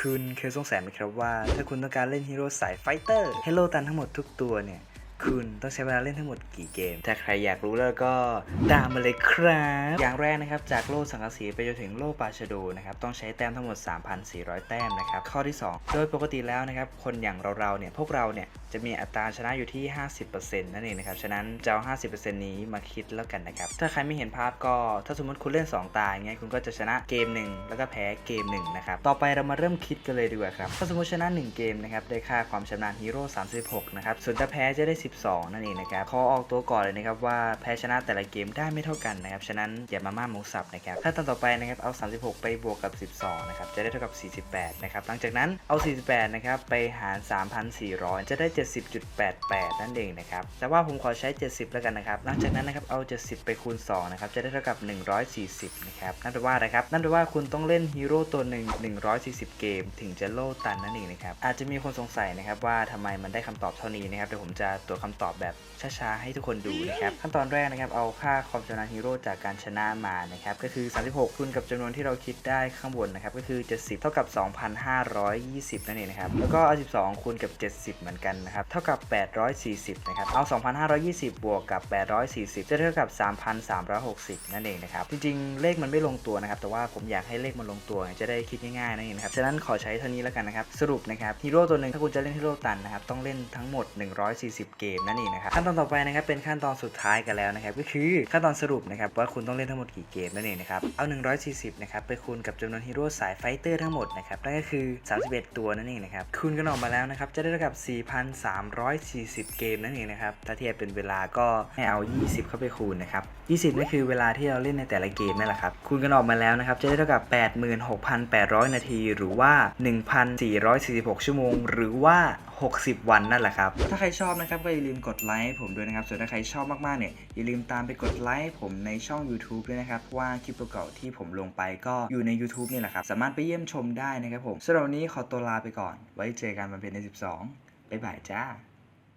คุณเคยสงสัยไหมครับว่า ถ้าคุณต้องการเล่นฮีโร่สายไฟเตอร์ให้โลตันทั้งหมดทุกตัวเนี่ย คุณต้องใช้เวลาเล่นทั้งหมดกี่เกม ถ้าใครอยากรู้แล้วก็ตามมาเลยครับ อย่างแรกนะครับ จากโล่สังกะสีไปจนถึงโล่ปาชโดนะครับ ต้องใช้แต้มทั้งหมด 3,400 แต้มนะครับ ข้อที่ 2 โดยปกติแล้วนะครับ คนอย่างเราๆเนี่ย พวกเราเนี่ย จะมีอัตราชนะอยู่ที่ 50%นั่นเองนะครับ ฉะนั้นจะเอา50%นี้มาคิดแล้วกันนะครับ ถ้าใครไม่เห็นภาพก็ ถ้าสมมติคุณเล่น 2 ตาอย่างเงี้ยคุณก็จะชนะเกมหนึ่งแล้วก็แพ้เกมหนึ่งนะครับ ต่อไปเรามาเริ่มคิดกันเลยดีกว่าครับ ถ้าสมมติชนะ 1 เกมนะครับ ได้ค่าความชำนาญฮีโร่36นะครับ ส่วนถ้าแพ้จะได้12 นั่นเองนะครับขอออกตัวก่อนเลยนะครับว่าแพ้ชนะแต่ละเกมได้ไม่เท่ากันนะครับฉะนั้นอย่ามาม่าหมูสับนะครับถ้าตอนต่อไปนะครับเอา 36 ไปบวกกับ 12 นะครับจะได้เท่ากับ 48 นะครับหลังจากนั้นเอา 48 นะครับไปหาร 3,400 จะได้ 70.88 นั่นเองนะครับแต่ว่าผมขอใช้ 70 แล้วกันนะครับหลังจากนั้นนะครับเอา 70 ไปคูณ 2 นะครับจะได้เท่ากับ 140 นะครับนั่นแปลว่าอะไรครับนั่นแปลว่าคุณต้องเล่นฮีโร่ตัวหนึ่ง140 เกม ถึงจะโล่ตันนั่นเองนะครับอาจจะมีคนสงสัยนะครับว่าทำไมมันได้คำตอบเท่านี้นะครับเดี๋ยวผมจะตรวจคำตอบแบบช้าๆให้ทุกคนดูนะครับขั้นตอนแรกนะครับเอาค่าความชำนาญฮีโร่จากการชนะมานะครับก็คือ 36คูณกับจำนวนที่เราคิดได้ข้างบนนะครับก็คือ 70 เท่ากับ 2,520 นั่นเองนะครับแล้วก็เอา 12คูณกับ 70 เหมือนกันนะครับเท่ากับ 840 นะครับเอา 2,520 บวกกับ 840 จะเท่ากับ 3,360 นั่นเองนะครับจริงๆ เลขมันไม่ลงตัวนะครับแต่ว่าผมอยากให้เลขมันลงตัวจะได้คิดง่ายๆนั่นเองนะครับฉะนั้นขอใช้เท่านี้แล้วกันนะครับสรุปนะครับฮีโร่ตัวหนึ่งถ้าคุณจะเล่นฮีโร่ตันนะครับต้องเล่นทั้งหมด 140 เกมนั่นเองนะครับขั้นตอนต่อไปนะครับเป็นขั้นตอนสุดท้ายกันแล้วนะครับก็คือขั้นตอนสรุปนะครับว่าคุณต้องเล่นทั้งหมดกี่เกมนั่นเองนะครับเอา 140นะครับไปคูณกับจำนวนฮีโร่สายไฟเตอร์ทั้งหมดนะครับนั่นก็คือ 31 ตัวนั่นเองนะครับคูณกันออกมาแล้วนะครับจะได้เท่ากับ 4,340 เกมนั่นเองนะครับถ้าเทียบเป็นเวลาก็ให้เอา 20 เข้าไปคูณนะครับ20นั่นคือเวลาที่เราเล่นในแต่ละเกมนั่นแหละครับคูณกันออกมาแล้วนะครับจะได้เท่ากับ 86,800 นาที หรือว่า 1,446 ชั่วโมง หรือว่า60 วันนั่นแหละครับ ถ้าใครชอบนะครับก็อย่าลืมกดไลค์ให้ผมด้วยนะครับ ส่วนถ้าใครชอบมากๆเนี่ยอย่าลืมตามไปกดไลค์ให้ผมในช่อง YouTube ด้วยนะครับ เพราะว่าคลิปเก่าๆที่ผมลงไปก็อยู่ใน YouTube นี่แหละครับ สามารถไปเยี่ยมชมได้นะครับผมสำหรับวันนี้ขอตัวลาไปก่อน ไว้เจอกันวันเป็นใน 12บ๊ายบายจ้า